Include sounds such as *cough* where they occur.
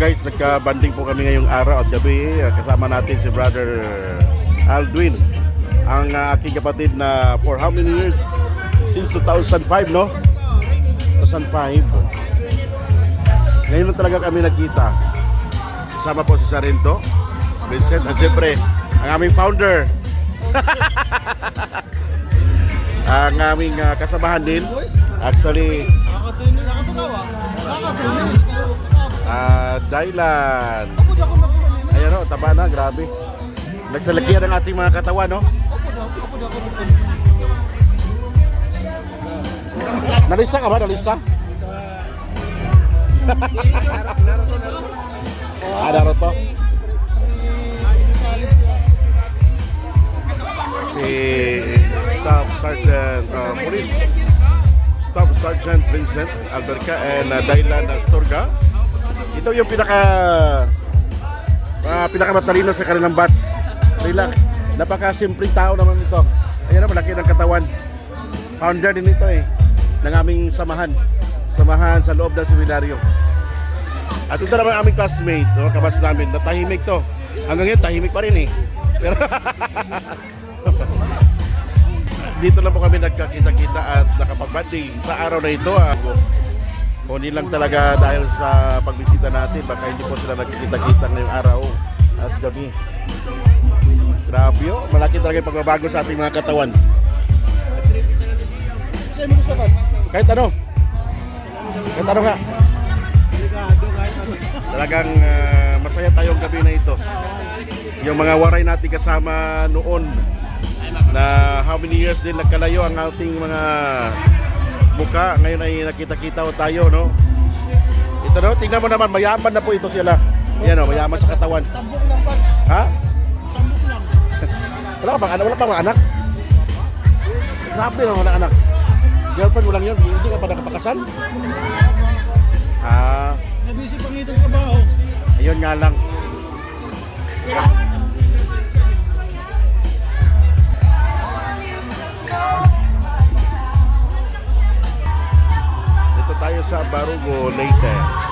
guys, nagka-banding po kami ngayong araw at gabi. Kasama natin si brother Aldwin. Ang uh, aking kapatid na for how many years? Since 2005, no? 2005. Ngayon lang talaga kami nakita. Kasama po si Sarento, Vincent, at siyempre, ang aming founder. *laughs* ang aming uh, kasamahan din. Actually. Nakakatuloy. Ah, Dylan. Ayan o, taba na, grabe. Nagsalakihan ang ating mga katawan, no? Nalisa ka ba? Nalisa? *laughs* ah, Naruto. Si Staff Sergeant uh, Police Staff Sergeant Vincent Alberca and uh, Dylan Astorga. Ito yung pinaka uh, pinakamatalino sa kanilang batch. Relax. Napaka simpleng tao naman ito. Ayan na, malaki ng katawan. Founder din ito eh ng aming samahan. Samahan sa loob ng seminaryo. At ito naman aming classmate, no, kabats namin, na tahimik to. Hanggang ngayon, tahimik pa rin eh. Pero *laughs* dito lang po kami nagkakita-kita at nakapag-banding sa araw na ito. Ah. Kundi lang talaga dahil sa pagbisita natin, baka hindi po sila nagkikita-kita ngayong araw at gabi. Grabe oh, malaki talaga yung pagbabago sa ating mga katawan. Sa'yo mo gusto, Pats? Kahit ano, kahit ano nga, talagang ah, masaya tayong gabi na ito. Yung mga waray natin kasama noon na how many years din nagkalayo ang ating mga muka. Ngayon ay nakita-kita tayo, no? Ito no, tingnan mo naman, mayaman na po ito sila. Yan o, mayaman sa katawan. Tambok lang. Ha? Tambok lang. Wala ka bang anak? Wala pa bang anak? Grabe na wala anak. Girlfriend mo lang yun, hindi ka pa nakapakasal? Ah, Nabisi pang itong trabaho. ayun nga lang. Tayo sa Barugo Leyte.